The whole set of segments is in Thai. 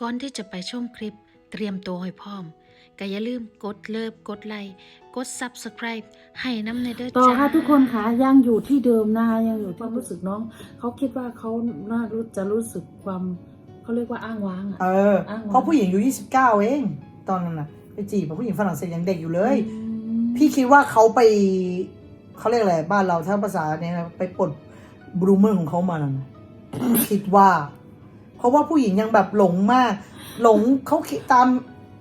ก่อนที่จะไปชมคลิปเตรียมตัวให้พร้อมก็อย่าลืมกดเลิฟกดไลค์กด Subscribe ให้น้ำในเด้อต่อจ้าค่ะทุกคนค่ะยังอยู่ที่เดิมนะคะยังอยู่ความรู้สึกน้อง เขาคิดว่าเขาน่ารู้จะรู้สึกความเขาเรียกว่าอ้างว้างอะเอออ้างว้างเพราะผู้หญิงอายุ29 เอง ตอนนั้นน่ะไปจีบกับผู้หญิงฝรั่งเศสยังเด็กอยู่เลยอืมพี่คิดว่าเขาไปเขาเรียกอะไรบ้านเราถ้าภาษาเนี้ยนะไปปลดบรูเมอร์ของเขามานั่นน่ะคิดว่าเพ ราะว่าผู้หญิงยังแบบหลงมาก หลงเขาคิดตาม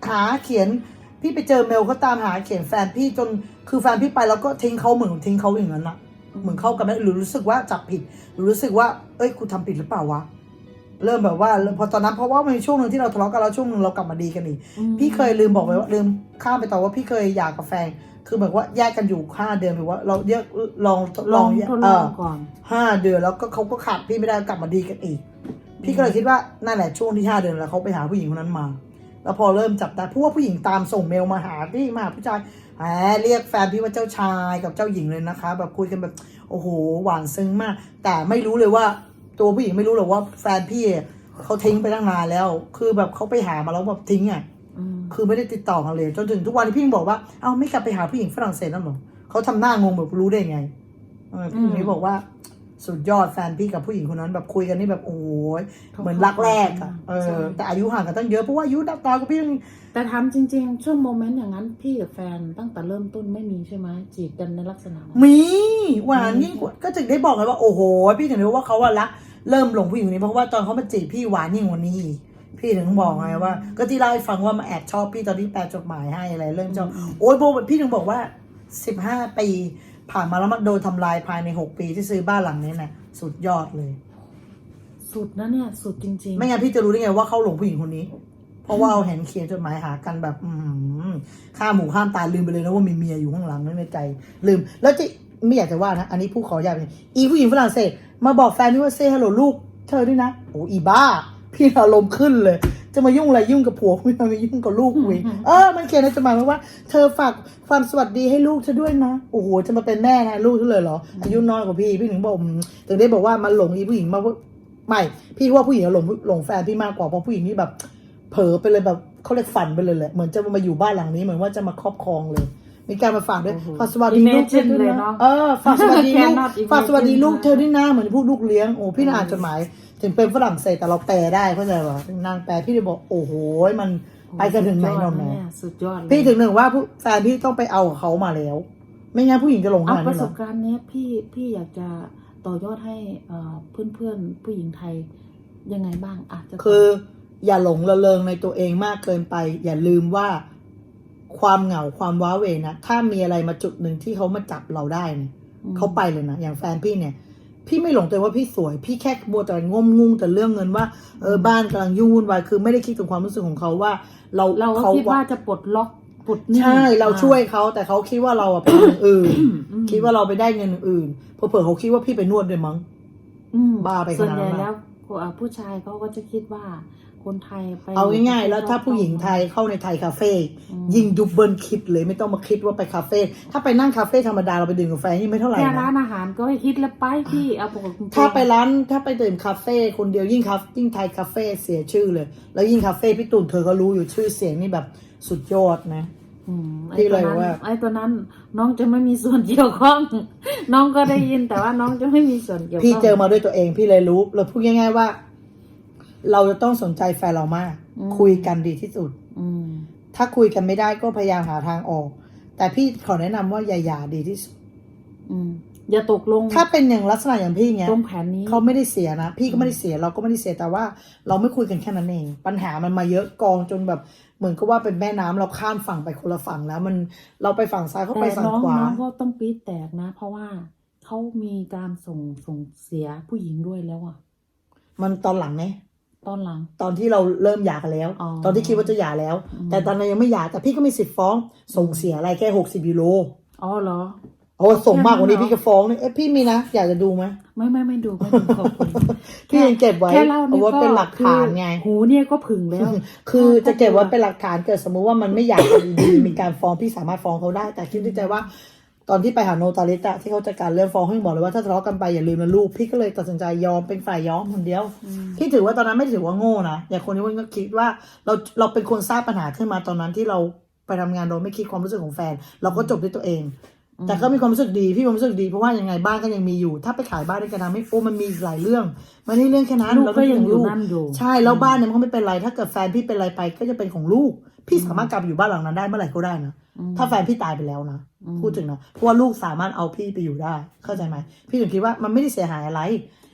หาเขียน พี่ไปเจอเมลเขาตามหาเขียนแฟนพี่จนคือแฟนพี่ไปแล้วก็ทิ้งเขาเหมือนทิ้งเขาอย่างนั้นน่ะเหมือนเข้ากันไม่หรือรู้สึกว่าจับผิดหรือรู้สึกว่า เอ้ยกูทำผิดหรือเปล่าวะเริ่มแบบว่าเริ่มพอตอนนั้นเพราะว่ามันมีช่วงหนึ่งที่เราทะเลาะกันแล้วช่วงหนึ่งเรากลับมาดีกันอีกอืมพี่เคยลืมบอกไปว่าลืมข้ามไปต่อว่าพี่เคยหย่ากับแฟนคือแบบว่าแยกกันอยู่ห้าเดือนหรือว่า เราเยกลองลองทดลองเก่อนห้าเดือนแล้วก็เขาก็ขาดพี่ไม่ได้กลับมาดีกันอีก พี่ก็เลยคิดว่านั่นแหละช่วงที่ห้าเดือนแล้วเขาไปหาผู้หญิงคนนั้นมา แล้วพอเริ่มจับได้เพราะว่าผู้หญิงตามส่งเมลมาหาพี่มาหาผู้ชายแหมเรียกแฟนพี่ว่าเจ้าชายกับเจ้าหญิงเลยนะคะ แบบคุยกันแบบโอ้โหหวานซึ้งมาก แต่ไม่รู้เลยว่าตัวผู้หญิงไม่รู้เลยว่าแฟนพี่เขาทิ้งไปตั้งนานแล้ว คือแบบเขาไปหามาแล้วแบบทิ้งอะอืมคือไม่ได้ติดต่อกันเลย จนถึงทุกวันนี้พี่ยังบอกว่า เอ้าไม่กลับไปหาผู้หญิงฝรั่งเศสนั่นหรอเขาทำหน้างงแบบรู้ได้ไงเออพี่นี้บอกว่า สุดยอดแฟนพี่กับผู้หญิงคนนั้นแบบคุยกันนี่แบบโอ้ยเหมือนรักแรกอะเออแต่อายุห่างกันตั้งเยอะเพราะว่าอายุดับตอนกับพี่ยังแต่ถามจริงๆ ช่วงโมเมนต์อย่างนั้นพี่กับแฟนตั้งแต่เริ่มต้นไม่มีใช่ไหมจีบกันในลักษณะนั้น มีหวานมียิ่งกว่าก็ถึงได้บอกไงว่าโอ้โหพี่ถึงรู้ว่าเขาว่ารักเริ่มหลงผู้หญิงคนนี้เพราะว่าตอนเขามาจีบพี่หวานยิ่งกว่านี้อีกพี่ถึงบอกไงว่า ก็ที่เล่าให้ฟังว่ามาแอบชอบพี่ตอนที่แปลจดหมายให้อะไรเริ่มชอบ โอ้ยโบพี่ถึงบอกว่าสิบห้าปี ผ่านมาแล้วมันโดนทำลายภายในหกปีที่ซื้อบ้านหลังนี้นะสุดยอดเลย สุดนะเนี่ย สุดจริงไม่งั้นพี่จะรู้ได้ไงว่าเขาหลงผู้หญิงคนนี้ เพราะว่าเอาเห็นเขียนจดหมายหากันแบบ อืมข้ามหมูข้ามตาลืมไปเลยนะว่ามีเมียอยู่ข้างหลังนั่นในใจ ลืม แล้วจะไม่อยากจะว่านะอันนี้ผู้ขออยากเลยอีผู้หญิงฝรั่งเศสมาบอกแฟนพี่ว่าเซ่ฮัลโหลลูกเธอด้วยนะโอ้อีบ้า พี่อารมณ์ขึ้นเลย จะมายุ่งอะไรยุ่งกับผัวไม่มายุ่งกับลูกกูอีกเออมันเขียนในจดหมายมาว่า เธอฝากความสวัสดีให้ลูกเธอด้วยนะโอ้โหจะมาเป็นแม่นะลูกเธอเลยเหรออายุน้อยกว่าพี่พี่ถึงบอกอืมถึงได้บอกว่ามันหลงอีผู้หญิงมาว่าไม่พี่ว่าผู้หญิงหลงหลงแฟนพี่มากกว่าเพราะผู้หญิงนี่แบบ เผลอไปเลยแบบเขาเรียกฝันไปเลยแหละเหมือนจะมาอยู่บ้านหลังนี้เหมือนว่าจะมาครอบครองเลย มีการมาฝากด้วยโอ้โหฝากสวัสดีลูกเธอด้วย Imagine เลยนะเนอะเออฝากสวัสดีลูก Cannot imagine ฝากสวัสดีลูกเธอด้วยนะเหมือนพูดลูกเลี้ยงโอ้พี่น่าอ่านจดหมาย ถึงเป็นฝรั่งเศสแต่เราแปลได้เข้าใจป่ะนางแปลพี่เลยบอกโอ้โหมันๆไปกันถึงไหนนนสุดยอดแม่เยสุดยอดเลยพี่ถึงหนึ่งว่าผู้แฟนพี่ต้องไปเอาเขามาแล้ว ไม่งั้นผู้หญิงจะหลงขเอานาดปนี้ระเหสรอบการณ์เนี้ยพี่พี่อยากจะต่อยอดให้เอ่อเพื่อนๆผู้หญิงไทยยังไงบ้างอาจจะคืออย่าหลงระเริงในตัวเองมากเกินไป อย่าลืมว่า ความเหงาความว้าเหวนะถ้ามีอะไรมาจุดหนึ่งที่เขามาจับเราได้เนี่ยมเขาไปเลยนะอย่างแฟนพี่เนี่ย พี่ไม่หลงตัวเองว่าพี่สวย พี่แค่มัวแต่งมงุ้งแต่เรื่องเงินว่าเออบ้านกำลังยุ่งวุ่นวายคือไม่ได้คิดถึงความรู้สึกของเขาว่า เราเราก็เขาคิดว่าจะปลดล็อกปลดหนี้ใช่เราอ่ช่วยเขาแต่เขาคิดว่าเราอะเป็นอย่างอื่นอืมคิดว่าเราไปได้เงินอื่นเผื่อๆเขาคิดว่าพี่ไปนวดด้วยมั้งอืมบ้าไปขส่วนนาดใหญ่นั้นแล้วเอ่อผู้ชายเขาก็จะคิดว่า คนไทยไปเอาง่ายๆ แล้วถ้าผู้หญิงไทยเข้าในไทยคาเฟ่อืมยิ่งดูเบิลคิดเลยไม่ต้องมาคิดว่าไปคาเฟ่ถ้าไปนั่งคาเฟ่ธรรมดาเราไปดื่มกาแฟนี่ไม่เท่าไหร่แค่นะร้านอาหารก็ให้คิดแล้วไปพี่เอาปกติถ้าไปร้านถ้าไปดื่มคาเฟ่คนเดียวยิ่งคายิ่งไทยคาเฟ่เสียชื่อเลย แล้วยิ่งคาเฟ่พี่ตุ่นเธอก็รู้อยู่ชื่อเสียงนี่แบบสุดยอดนะอืมพี่ไอ้เลตัวยนั้นว่าไอ้ตัวนั้นน้องจะไม่มีส่วนเกี่ยวข้อง น้องก็ได้ยินแต่ว่าน้องจะไม่มีส่วนเกี่ยวข้องพี่เจอมาด้วยตัวเองพี่เลยรู้เราพูดง่าย ๆว่า เราจะต้องสนใจแฟนเรามากคุยกันดีที่สุด อืม ถ้าคุยกันไม่ได้ก็พยายามหาทางออก แต่พี่ขอแนะนำว่าอย่าหย่าดีที่สุด อืม อย่าตกลงถ้าเป็นอย่างลักษณะอย่างพี่เงี้ยตรงแผนนี้เขาไม่ได้เสียนะ พี่ก็ไม่ได้เสียเราก็ไม่ได้เสียแต่ว่า เราไม่คุยกันแค่นั้นเอง ปัญหามันมาเยอะกองจนแบบ เหมือนกับว่าเป็นแม่น้ำเราข้ามฝั่งไปคนละฝั่งแล้วมันเราไปฝั่งซ้ายเขาไปแต่ฝั่งน้องขวา น้องก็ต้องปี๊ดแตกนะ เพราะว่าเขามีการส่งส่งเสียผู้หญิงด้วยแล้วอะมันตอนหลังไง ตอนหลัง ตอนที่เราเริ่มหย่ากันแล้ว อ๋อตอนที่คิดว่าจะหย่าแล้ว อืม แต่ตอนนั้นยังไม่หย่าแต่พี่ก็มีสิทธิ์ฟ้องส่งเสียอะไรแค่หกสิบยูโรอ๋อเหรอ โอ้ส่งมากกว่านี้แค่นั้นเหรอพี่ก็ฟ้องเลยเอ้ยพี่มีนะ อยากจะดูไหมไม่ไม่ไม่ดูไม่ดูขอบคุณพี่ยังเก็บไว้แค่เล่าเอานี่ไว้ก็เป็นหลักฐานไง คือหูเนี่ยก็ผึ่งแล้ว คือจะเก็บไว้เป็นหลักฐานเกิดสมมุติว่ามันไม่อยากกันดีๆมีการฟ้องพี่สามารถฟ้องเขาได้ แต่คิดในใจว่า ตอนที่ไปหาโนตาลิตอะที่เขาจัดการเรื่องฟ้องเขายังบอกเลยว่าถ้าทะเลาะกันไปอย่าลืมนะลูกพี่ก็เลยตัดสินใจยอมเป็นฝ่ายยอมคนเดียวพี่ถือว่าตอนนั้นไม่ได้ถือว่าโง่นะอย่างคนที่มันก็คิดว่าเราเราเป็นคนสร้างปัญหาขึ้นมาตอนนั้นที่เราไปทำงานโดยไม่คิดความรู้สึกของแฟน เราก็จบด้วยตัวเอง แต่ก็มีความรู้สึกดีพี่มีความรู้สึกดีเพราะว่ายังไงบ้านก็ยังมีอยู่ ถ้าไปขายบ้านด้วยกันนะไม่โอ้มันมีอีกหลายเรื่อง มันไม่ใช่เรื่องแค่นั้นลูกเราก็ยังคิดถึอยู่ลูกนั่นอยู่ใช่แล้วบ้านเนี่ยมันก็ไม่เป็นไร ถ้าเกิดแฟนพี่เป็นอะไรไปก็จะเป็นของลูก พี่สามารถกลับไปอยู่บ้านหลังนั้นได้เมื่อไหร่ก็ได้นะอืมถ้าแฟนพี่ตายไปแล้วนะอืมพูดถึงนะเพราะว่าลูกสามารถเอาพี่ไปอยู่ได้ เข้าใจไหมพี่ถึงคิดว่ามันไม่ได้เสียหายอะไร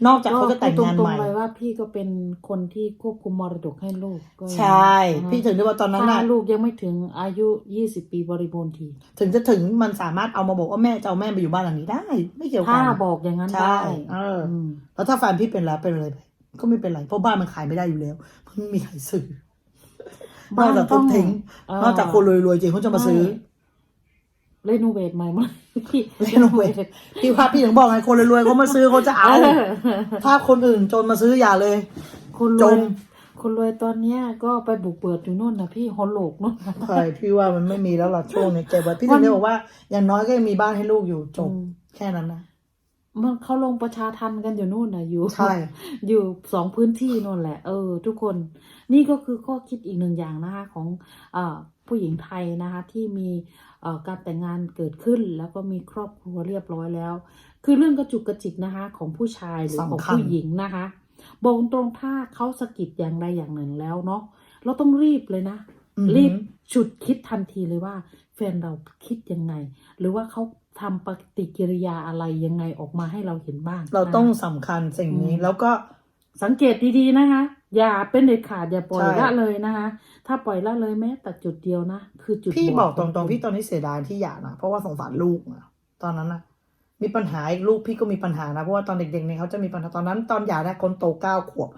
นอกจากเขาจะแต่งงานก็พูดตรใหม่ๆเลยว่าพี่ก็เป็นคนที่ควบคุมมรดกให้ลูกก็ยังใช่นะพี่ถึงได้ว่าตอนนั้นถ้าน่ะลูกยังไม่ถึงอายุยี่สิบปีบริบูรณ์ที ถึงจะถึงมันสามารถเอามาบอกว่าแม่จะเอาแม่ไปอยู่บ้านหลังนี้ได้ ไม่เกี่ยวกัถ้านบอกอย่างนั้นใช่ได้เอออืมแล้วถ้าแฟนพี่เป็นแล้วเป็นอะไรไปก็ไม่เป็นไรเพราะบ้านมันขายไม่ได้อยู่แล้วมันไม่มีใครซื้อนอกจากทุบทิ้งเออนอกจากคนรวยๆจริงเขาจะมาซื้อเรโนเวทใหม่มาพี่ renovate พี่ว่าพี่ถึงบอกไงคนรวยๆเขามาซื้อเขาจะเอา ถ้าคนอื่นจนมาซื้ออย่าเลย คนรจวยมคนรวยตอนเนี้ยก็ไปบุกเปิดอยู่นู่นนะพี่ฮอลโลกนู่นนะใช่พี่ว่ามันไม่มีแล้วล่ะช่วงนี้เก็บไว้พี่ถึงได้บอกว่าอย่างน้อยก็ยังมีบ้านให้ลูกอยู่จบอืมแค่นั้นนะ มันเขาลงประชาทันกันอยู่นู่นนะอยู่ใช่ อยู่สองพื้นที่นู่นแหละ เออ ทุกคน นี่ก็คือข้อคิดอีกหนึ่งอย่างนะคะของเออผู้หญิงไทยนะคะที่มีเอ่อการแต่งงานเกิดขึ้น แล้วก็มีครอบครัวเรียบร้อยแล้ว คือเรื่องกระจุกกระจิกนะคะ ของผู้ชายหรือของสำคัญผู้หญิงนะคะบอกตรงถ้าเขาสะกิดอย่างใดอย่างหนึ่งแล้วเนาะเราต้องรีบเลยนะอือหือรีบฉุดคิดทันทีเลยว่า แฟนเราคิดยังไง หรือว่าเขาทำปฏิกิริยาอะไรยังไงออกมาให้เราเห็นบ้างเรานะคะต้องสำคัญสิ่งนี้อืม แล้วก็ สังเกตดีๆนะคะ อย่าเป็นเด็ดขาดอย่าปล่อยใช่ ละเลยนะคะ ถ้าปล่อยละเลยแม้แต่จุดเดียวนะ คือจุดพี่ดบอกตขรองงๆคุณพี่ตอนนี้เสียดายที่หย่านะเพราะว่าสงสารลูกนะตอนนั้นนะมีปัญหาอีกลูกพี่ก็มีปัญหานะเพราะว่าตอนเด็กๆเนี่ยเขาจะมีปัญหาตอนนั้นตอนหย่านะคนโตเก้าขวบ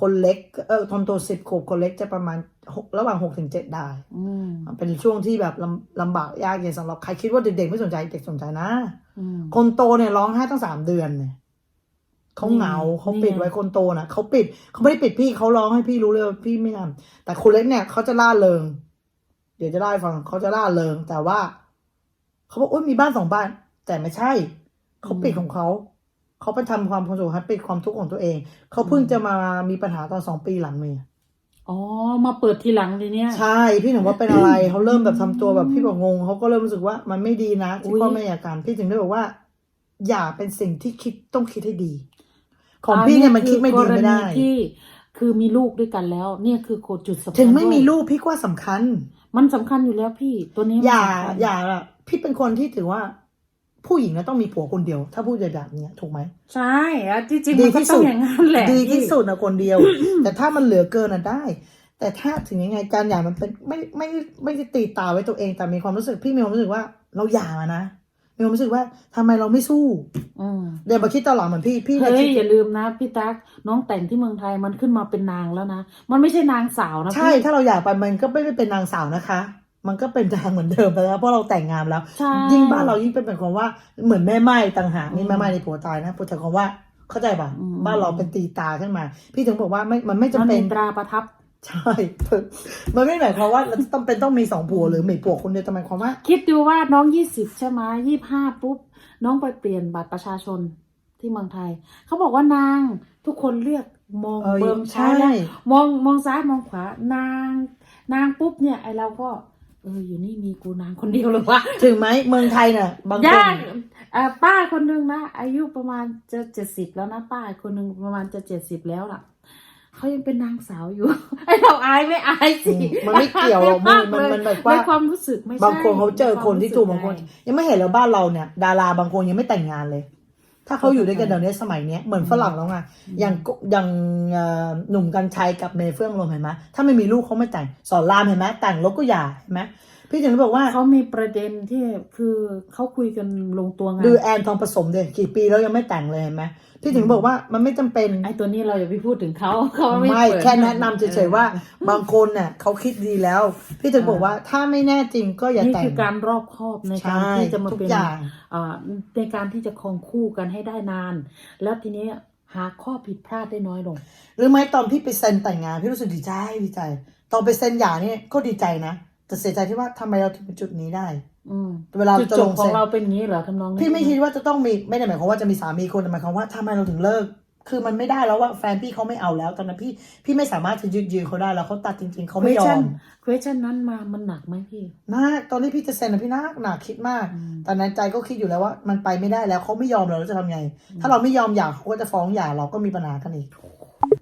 คนเล็กเออคนโตสิบขวบคนเล็กจะประมาณหกระหว่างหกถึงเจ็ดได้อืมเป็นช่วงที่แบบลำลำบากยากเย็นสำหรับใครคิดว่าเด็กๆไม่สนใจเด็กสนใจนะอืมคนโตเนี่ยร้องไห้ตั้งสามเดือนเนี่ยเขาเหงานี่เขาปิดนี่ไงไว้คนโตนะเขาปิดเขาไม่ได้ปิดพี่เขาร้องให้พี่รู้เลยว่าพี่ไม่ทำแต่คนเล็กเนี่ยเขาจะล่าเริง เดี๋ยวจะได้ฟังเขาจะล่าเริง แต่ว่าเขาบอกโอ้ยมีบ้านสองบ้าน แต่ไม่ใช่เขาปิดของเขา เขาไปทำความสุขให้ปิดความทุกข์ของตัวเอง เขาเพิ่งจะมามีปัญหาตอนสองปีหลังเนี่ยอ๋อ มาเปิดทีหลังทีเนี้ยใช่ พี่ถึงว่าเป็นอะไรเขาเริ่มแบบทำตัวแบบพี่บอกงงเขาก็เริ่มรู้สึกว่ามันไม่ดีนะที่อุ๊ยพ่อแม่อยากการพี่ถึงได้บอกว่า อย่าเป็นสิ่งที่คิดต้องคิดให้ดี ของพี่เนี่ยมันคิดไม่ดีไม่ได้กรณีที่คือมีลูกด้วยกันแล้ว เนี่ยคือโคจุดสำคัญถึงไม่มีด้วยลูกพี่ก็ว่าสำคัญ มันสำคัญอยู่แล้วพี่ตัวนี้มันอย่าสำคัญอย่าอะพี่เป็นคนที่ถือว่า ผู้หญิงนะต้องมีผัวคนเดียว ถ้าพูดแบบเนี้ยถูกไหมใช่อะจริงๆดีมันก็ที่ต้สุองดอย่างนั้นแหละดีที่พี่สุดนะคนเดียว แต่ถ้ามันเหลือเกินอะได้ แต่ถ้าถึงยังไงการหย่ามันเป็นไม่ไม่ไม่ได้ตีตาไว้ตัวเอง แต่มีความรู้สึกพี่มีความรู้สึกว่าเราหย่ามานะมีความรู้สึกว่าทำไมเราไม่สู้อืมเดี๋ยวมาคิดตอนหลังเหมือนพี่พี่เฮ้เนี่ยยคิดอย่าลืมนะพี่ตั๊กน้องแต่งที่เมืองไทยมันขึ้นมาเป็นนางแล้วนะ มันไม่ใช่นางสาวนะใช่พี่ถ้าเราหย่าไปมันก็ไม่ได้เป็นนางสาวนะคะ มันก็เป็นนางเหมือนเดิมไปแล้วเพราะเราแต่งงานแล้วใช่ยิ่งบ้านเรายิ่งเป็นแบบความว่าเหมือนแม่ไม้ต่างหากนี่อืมแม่ไม้ในผัวตายนะพูดถึงความว่าเข้าใจป่ะอืมบ้านเราเป็นตีตาขึ้นมา พี่ถึงบอกว่าไม่มันไม่มันจำเป็มีนตราประทับใช่ มันไม่หมายความว่าเราต้องเป็นต้องมีสองผัวหรือมีผัวคนเดียวแต่หมายความว่า คิดดูว่าน้องยี่สิบใช่ไหมยี่ห้าปุ๊บ น้องไปเปลี่ยนบัตรประชาชนที่เมืองไทย เขาบอกว่านางทุกคนเรียกมองเออเบิ่งใช่ซ้ายแล้วมองมองซ้ายมองขวานาง นางปุ๊บเนี่ยไอเราก็ เอออยู่นี่มีกูนางคนเดียวเลยวะถึงไหมเมืองไทยน่ะบางคนญาติอ่าป้าคนหนึ่งนะอายุประมาณจะเจ็ดสิบแล้วนะป้าคนหนึ่งประมาณจะเจ็ดสิบแล้วล่ะเขายังเป็นนางสาวอยู่ ไอเราอายไม่อายสิอืมมันไม่เกี่ยวหรอกมึงมันมันแบบว่าในความรู้สึกไม่ใช่บางคนเขาเจอคนที่ถูกบางคนใช่ยังไม่เห็นแล้วบ้านเราเนี่ย ดาราบางคนยังไม่แต่งงานเลย ถ้าเขาอยู่ด้วยกันเดี๋ยวนี้สมัยเนี้ยเหมือนฝรั่งแล้วไงอย่างกอย่างเอ่อหนุ่มกัญชัยกับเมย์เฟื่องลงเห็นไหมถ้าไม่มีลูกเขาไม่แต่งสอนรามเห็นไหมแต่งแล้วก็หย่าเห็นไหมพี่ถึงได้บอกว่าเขามีประเด็นที่คือเขาคุยกันลงตัวไงดูแอนทองผสมเด็กี่ปีแล้วยังไม่แต่งเลยเห็นไหมพี่ถึงบอกว่ามันไม่จำเป็นไอ้ตัวนี้เราอย่าไปพูดถึงเขาเขาไม่ไม่เปิดแค่แนะนำเฉยๆว่าบางคนเนี่ยเขาคิดดีแล้ว พี่ถึงบอกว่าถ้าไม่แน่จริงก็อย่านี่แต่งคือการรอบคอบในการใช่ที่จะมาทุกเป็นอย่างอ่าในการที่จะครองคู่กันให้ได้นาน แล้วทีนี้หาข้อผิดพลาดได้น้อยลง หรือไม่ตอนพี่ไปเซ็นแต่งงานพี่รู้สึกดีใจดีใจ ตอนไปเซ็นหย่าเนี่ยก็ดีใจนะ แต่เสียใจที่ว่าทำไมเราถึงเป็นจุดนี้ได้ อืมเวลาจุดจะจลบงของเซ็นเราเป็นอย่างนี้เหรอทำนองนี้พี่ไม่ใช่คิดหว่าจะต้องมีไม่ได้หมายความว่าจะมีสามีคนแต่หมายความว่าทำไมเราถึงเลิก คือมันไม่ได้แล้วว่าแฟนพี่เขาไม่เอาแล้ว ตอนนั้นพี่พี่ไม่สามารถจะยืดยืนเขาได้แล้วเขาตัดจริง ๆเขาไม่ยอม เควชั่นนั้นมามันหนักไหมพี่มากตอนนี้พี่จะเซ็นอะพี่นักหนักคิดมาก อืม ตอนนั้นใจก็คิดอยู่แล้วว่ามันไปไม่ได้แล้วเขาไม่ยอมเราแล้วจะทำไงถ้าเราไม่ยอมหย่าเขาก็จะฟ้องหย่าเราก็มีปัญหากันอีก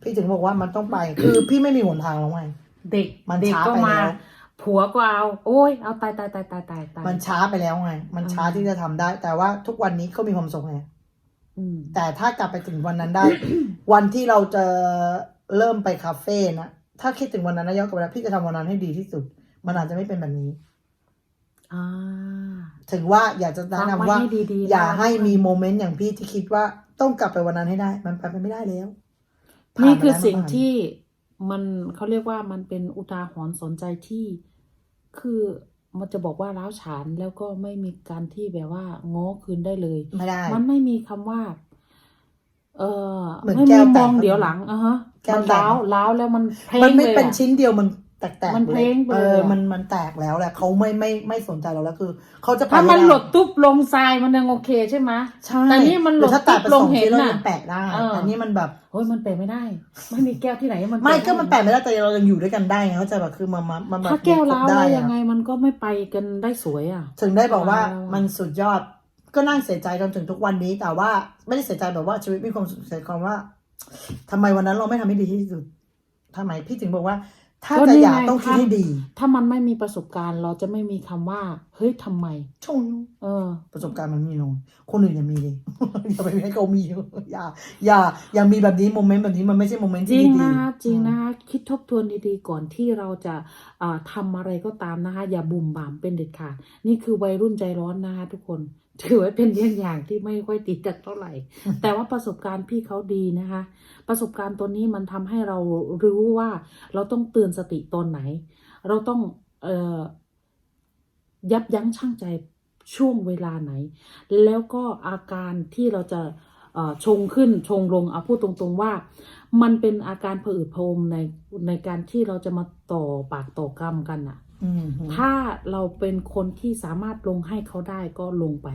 พี่ถึงบอกว่ามันต้องไป คือพี่ไม่มีหนทางแล้วไง เด็กมันเด็กช้าก็ไปมา แล้ว ผัวก็เอา โอ้ยเอาตายตายตายตายตายตายมันช้าไปแล้วไง มันช้าอืมที่จะทำได้ แต่ว่าทุกวันนี้เขามีความสุขไง อืม แต่ถ้ากลับไปถึงวันนั้นได้ วันที่เราจะเริ่มไปคาเฟ่นะ ถ้าคิดถึงวันนั้นนะย้อนกลับไปแล้วพี่จะทำวันนั้นให้ดีที่สุด มันอาจจะไม่เป็นแบบนี้ อ่าถึงว่าอยากจะแนะฟังนำไว้ว่าให้ดีๆอย่านะให้มีโมเมนต์อย่างพี่ที่คิดว่าต้องกลับไปวันนั้นให้ได้ มันไปไม่ได้แล้วผ่านี่มาคือแล้วสิ่งมันผ่านที่มันเขาเรียกว่ามันเป็นอุทาหรณ์สนใจที่ คือมันจะบอกว่าร้าวฉานแล้วก็ไม่มีการที่แบบว่าง้อคืนได้เลย ไม่ได้ มันไม่มีคำว่า เออเหมือนไม่แก้มีวแตมกองเดี๋ยวหลังอะฮะแก้วมันแตกล้าวล้าวแล้วมันเพลมันงไม่เลยเป็นอะ ชิ้นเดียวมัน แตกแตกมันเพลงไปเอเลยออะ มันมันแตกแล้วแหละเขาไม่ไม่ไม่สนใจเราแล้วคือเขาจะไปถ้ามันไได้หลดตุ๊บลงทรายมันยังโอเคใช่ไหม ใช่แต่นี่มันหลดรือถ้าแตกไปลสงองเห็นชิ้นเราน่ะยังแปะได้เอออั อันนี้มันแบบ โอ้ยมันแปลไม่ได้ ไม่มีแก้วที่ไหนมันไม่แปลก็มันแปะไม่ได้แต่เรายังอยู่ด้วยกันได้ไงเขาใจแบบคือมันมันมันแบบถ้าแก้วล้าวได้แล้วอะยังไงมันก็ไม่ไปกันได้สวยอะ ถึงได้บอกว่าว้าว มันสุดยอดก็นั่งเสียใจจนถึงทุกวันนี้ แต่ว่าไม่ได้เสียใจแบบว่าชีวิตมีความสุขเสียความว่าทำไมวันนั้นเราไม่ทำให้ดีที่สุดทำไมพี่ถึงบอกว่า ถ้าก็จะนี่อยากไงต้องคิดถ้าให้ดีถ้ามันไม่มีประสบการณ์ เราจะไม่มีคำว่า เฮ้ยทำไม ชงเออ ประสบการณ์มันมีน้อยคนอื่นอย่ามีเลย อย่าไปให้เขามีอย่า อย่า อย่ามีแบบนี้โมเมนต์แบบนี้มันไม่ใช่โมเมนต์จที่ริงดี นะคะจริงนะคะคิดทบทวนดีๆก่อนที่เราจะอ่าทำอะไรก็ตามนะคะ อย่าบุ่มบ่ามเป็นเด็ดขาดนี่คือวัยรุ่นใจร้อนนะคะทุกคน ถือว่าเป็นเรื่องอย่างที่ไม่ค่อยติดกันเท่าไหร่ แต่ว่าประสบการณ์พี่เขาดีนะคะ ประสบการณ์ตัวนี้มันทำให้เรารู้ว่าเราต้องเตือนสติตอนไหน เราต้องเอ่อยับยั้งชั่งใจช่วงเวลาไหน แล้วก็อาการที่เราจะเอ่อชงขึ้นชงลงเอาพูดตรงๆว่า มันเป็นอาการผะอืดผะอมในในการที่เราจะมาต่อปากต่อกรรมกันน่ะอืม ถ้าเราเป็นคนที่สามารถลงให้เขาได้ก็ลงไป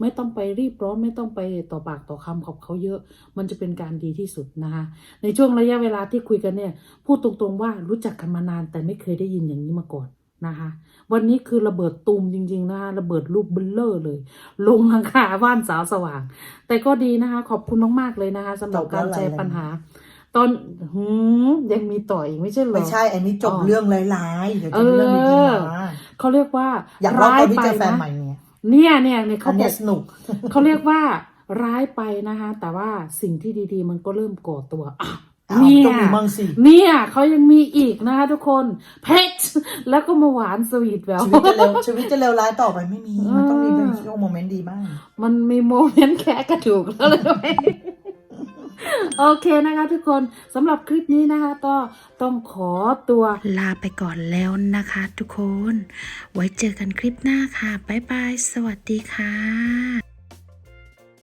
ไม่ต้องไปรีบร้อนไม่ต้องไปต่อปากต่อคำกับเขาเยอะ มันจะเป็นการดีที่สุดนะคะ ในช่วงระยะเวลาที่คุยกันเนี่ย พูดตรงๆว่ารู้จักกันมานานแต่ไม่เคยได้ยินอย่างนี้มาก่อนนะคะวันนี้คือระเบิดตูมจริงๆนะคะระเบิดลูกเบลเลอร์เลย ลงหลังคาบ้านสาวสว่าง แต่ก็ดีนะคะ ขอบคุณมากๆเลยนะคะสำหรับการแชร์ปัญหา ตอนหืมยังมีต่ออีกไม่ใช่เหรอ ไม่ใช่ อันนี้จบอ๋อเรื่องร้ายๆเดี๋ยวจะมีเรื่องดีๆมาเขาเรียกว่าอยากเล่าตอนที่ไปเจอแฟนนะใหม่เนี่ยเนี่ยเนี่ยเนี่ยอัเขานบเนี้อยก สนุก เขาเรียกว่าร้ายไปนะคะ แต่ว่าสิ่งที่ดีๆ มันก็เริ่มก่อตัวอะอ้าวเนี่ย ต้องมีมั่งสิ เนี่ยเขายังมีอีกนะคะทุกคนเพชรแล้วก็มาหวานสวีทแวว ชีวิตจะเร็วชีวิตจะเร็วร้ายต่อไปไม่มี มันต้องมีเออเป็นช่วงโมเมนต์ดีบ้าง มันมีโมเมนต์แค่กระดูกแล้วเลย โอเคนะคะทุกคนสำหรับคลิปนี้นะคะ ก็ต้องขอตัวลาไปก่อนแล้วนะคะทุกคน ไว้เจอกันคลิปหน้าค่ะ บ๊ายบาย สวัสดีค่ะ